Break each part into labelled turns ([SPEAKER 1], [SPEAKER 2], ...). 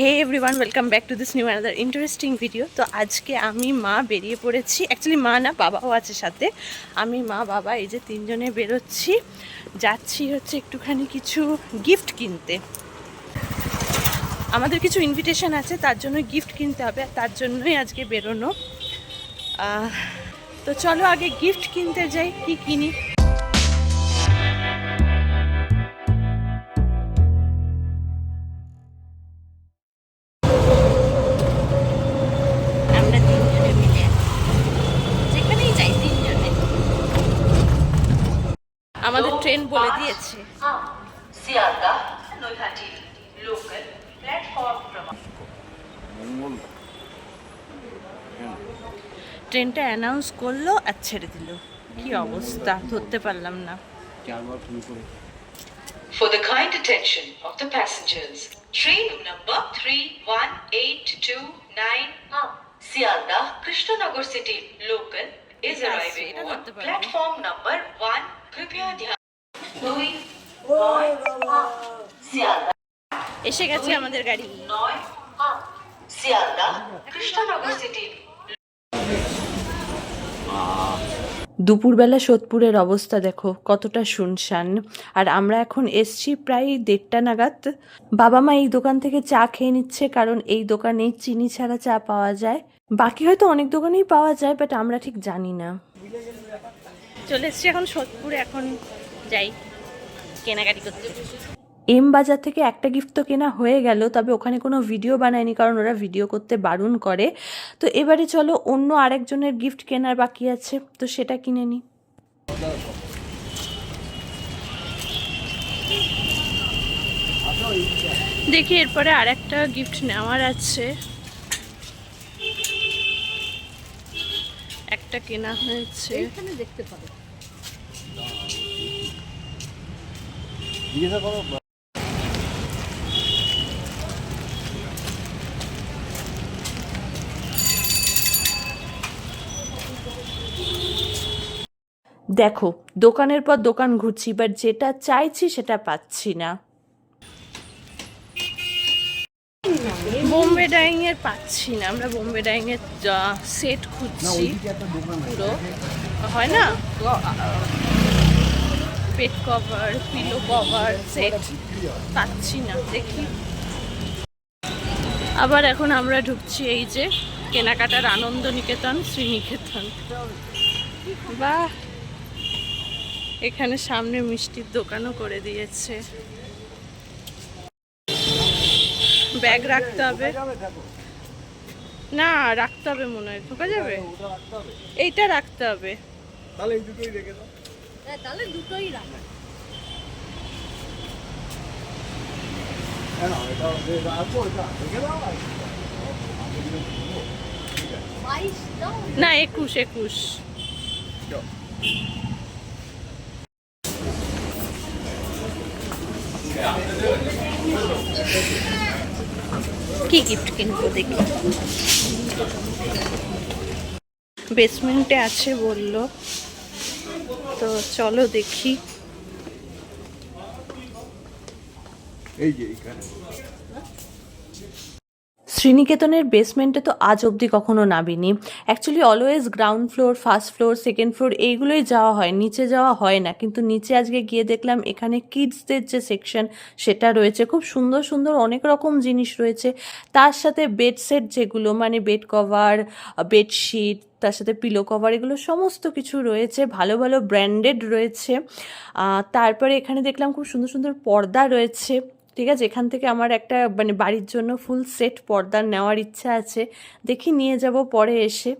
[SPEAKER 1] Hey everyone welcome back to this new another interesting video তো আজকে আমি মা বেরিয়ে পড়েছি। অ্যাকচুয়ালি মা না, বাবাও আছে সাথে। আমি মা, বাবা, এই যে তিনজনে বেরোচ্ছি। যাচ্ছি হচ্ছে একটুখানি কিছু গিফট কিনতে। আমাদের কিছু ইনভিটেশন আছে, তার জন্য গিফট কিনতে হবে, আর তার জন্যই আজকে বেরোনো। তো চলো আগে গিফট কিনতে যাই, কি কিনি? ট্রেন বলে দিয়েছে ট্রেনটা অ্যানাউন্স করল আর ছেড়ে দিল কি অবস্থা ধরতে পারলাম না
[SPEAKER 2] For the kind attention of the passengers, train number 31829 Sialda Krishnanagar city local is arriving on platform number 1 Kripya দুই
[SPEAKER 1] এসে গেছে আমাদের গাড়ি।
[SPEAKER 2] নয় শিয়ালদা কৃষ্ণনগর সিটি।
[SPEAKER 1] দুপুরবেলা সোদপুরের অবস্থা দেখো কতটা শুনশান। আর আমরা এখন এসছি প্রায় দেড়টা নাগাদ। বাবা মা এই দোকান থেকে চা খেয়ে নিচ্ছে কারণ এই দোকানেই চিনি ছাড়া চা পাওয়া যায়। বাকি হয়তো অনেক দোকানেই পাওয়া যায় বাট আমরা ঠিক জানি না। চলে এসছি এখন সোদপুরে এখন যাই। কেনাকাটি করতে। এম বাজার থেকে একটা গিফট তো কেনা হয়ে গেল তবে ওখানে কোনো ভিডিও বানায়নি কারণ ওরা ভিডিও করতে বারণ করে। তো এবারে চলো অন্য আরেকজনের গিফট কেনার বাকি আছে তো সেটা কিনে নিই দেখি এরপরে আর একটা গিফট নেওয়ার আছে। একটা কেনা হয়েছে।
[SPEAKER 3] দেখতে পারো
[SPEAKER 4] জিজ্ঞাসা করো।
[SPEAKER 1] দেখো দোকানের পর দোকান ঘুরছি বাট যেটা চাইছি সেটা পাচ্ছি না। বোম্বে ডাইং এর পাচ্ছি না আমরা বোম্বে ডাইং এর সেট খুঁজছি পুরো। হয় না? Bed cover pillow cover set পাচ্ছি না, দেখি। আবার এখন আমরা ঢুকছি এই যে কেনাকাটার আনন্দ নিকেতন শ্রীনিকেতন। বাহ! এখানে সামনে মিষ্টির দোকানও করে দিয়েছে। ব্যাগ রাখতে হবে। না, রাখতে হবে মনে হয়, ঢোকা যাবে? এইটা রাখতে হবে।
[SPEAKER 4] তাহলে এই দুটোই রেখে দাও।
[SPEAKER 3] হ্যাঁ তাহলে দুটোই রাখ
[SPEAKER 4] হ্যাঁ না
[SPEAKER 1] একুশ একুশ। কি গিফট কিনবো দেখি। বেসমেন্টে আছে বলল। তো চলো দেখি।
[SPEAKER 4] এই যে
[SPEAKER 1] শ্রীনিকেতনের বেসমেন্টে তো আজ অবধি কখনো নামিনি। Actually always ground floor first floor second floor এইগুলোই যাওয়া হয়। নিচে যাওয়া হয় না। কিন্তু নিচে আজকে গিয়ে দেখলাম এখানে কিডসদের যে সেকশন সেটা রয়েছে। খুব সুন্দর সুন্দর অনেক রকম জিনিস রয়েছে। তার সাথে বেড সেট যেগুলো মানে বেড কভার বেডশিট তার সাথে পিলো কভার এগুলো সমস্ত কিছু রয়েছে, ভালো ভালো ব্র্যান্ডেড রয়েছে। তারপরে এখানে দেখলাম খুব সুন্দর সুন্দর পর্দা রয়েছে। ঠিক আছে, এখান থেকে আমার একটা মানে বাড়ির জন্য ফুল সেট পর্দা নেওয়ার ইচ্ছা আছে। দেখি নিয়ে যাব পরে এসে।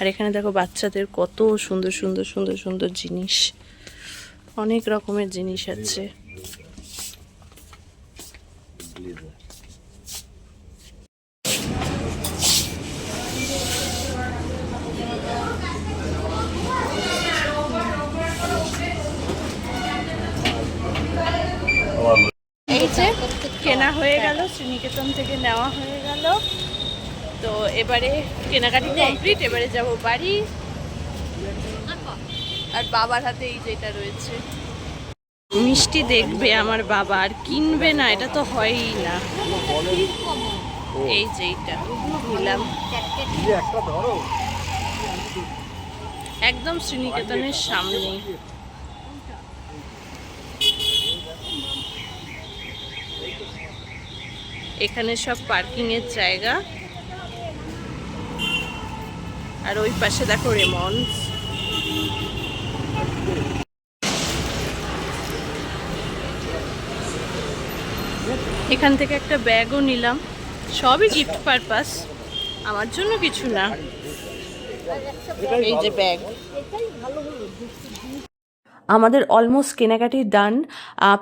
[SPEAKER 1] আর এখানে দেখো বাচ্চাদের কত সুন্দর সুন্দর সুন্দর সুন্দর জিনিস। অনেক রকমের জিনিস আছে। এই যে কেনা হয়ে গেল শ্রীনিকেতন থেকে নেওয়া হয়ে গেল। তো এবারে কেনাকাটি কমপ্লিট এবারে যাব বাড়ি। আর বাবার হাতে এই যেটা রয়েছে। মিষ্টি দেখবে আমার বাবা আর কিনবে না এটা তো হয়ই না। এই যে এইটা নিলাম।
[SPEAKER 4] এই একটা ধরো।
[SPEAKER 1] একদম শ্রীনিকেতনের সামনে এখানে সব পার্কিং এর জায়গা। আর ওই পাশে দেখো রেমন্স। এখান থেকে একটা ব্যাগও নিলাম। সবই গিফট পারপাস আমার জন্য কিছু না। এই যে ব্যাগ। আমাদের অলমোস্ট কেনাকাটি ডান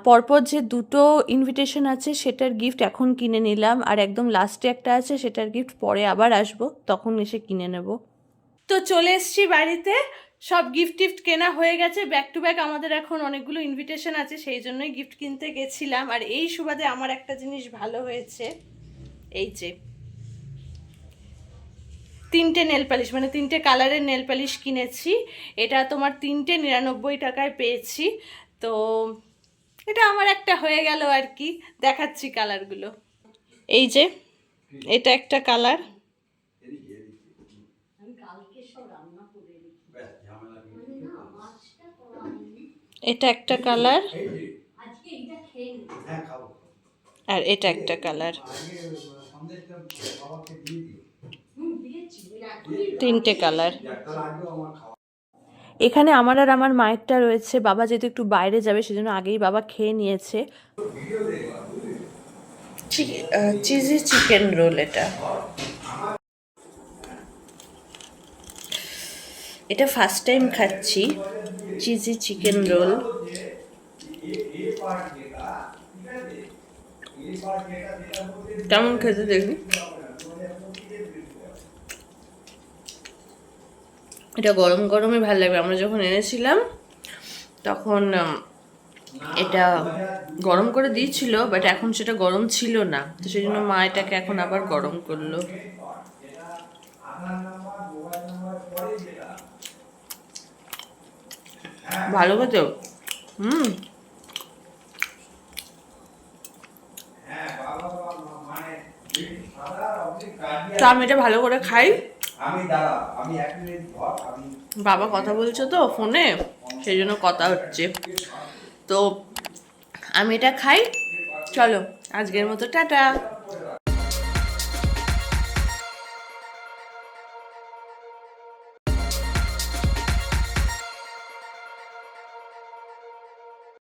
[SPEAKER 1] পরপর যে দুটো ইনভিটেশন আছে, সেটার গিফট এখন কিনে নিলাম। আর একদম লাস্টে একটা আছে, সেটার গিফট পরে আবার আসব। তখন এসে কিনে নেব। তো চলে এসছি বাড়িতে। সব গিফট টিফট কেনা হয়ে গেছে। ব্যাক টু ব্যাক আমাদের এখন অনেকগুলো ইনভিটেশন আছে, সেই জন্যই গিফট কিনতে গেছিলাম। আর এই সুবাদে আমার একটা জিনিস ভালো হয়েছে। এই যে। তিনটে নেল পালিশ মানে তিনটে কালারের নেল পালিশ কিনেছি। এটা তোমার তিনটে নিরানব্বই টাকায় পেয়েছি। তো এটা আমার একটা হয়ে গেল আর কি। দেখাচ্ছি কালারগুলো এই যে, এটা একটা কালার এটা একটা কালার আর এটা একটা কালার তিনটে কালার। এখানে আমার আর আমার মায়েরটা রয়েছে। বাবা যেহেতু একটু বাইরে যাবে সেজন্য আগেই বাবা খেয়ে নিয়েছে। চিজি চিকেন রোল এটা। এটা ফার্স্ট টাইম খাচ্ছি চিজি চিকেন রোল। কেমন খেতে দেখবি? এটা গরম গরমই ভালো লাগবে। আমরা যখন এনেছিলাম, তখন এটা গরম করে দিয়েছিল বাট এখন সেটা গরম ছিল না। তো সেই জন্য মা এটাকে এখন আবার গরম করল। ভালো হতো? হুম। তো আমি এটা ভালো করে খাই।
[SPEAKER 4] আমি দাঁড়া আমি এক মিনিট আমি
[SPEAKER 1] বাবা কথা বলছো তো ফোনে, সেই জন্য কথা হচ্ছে। তো আমি এটা খাই, চলো, আজকের মতো টাটা।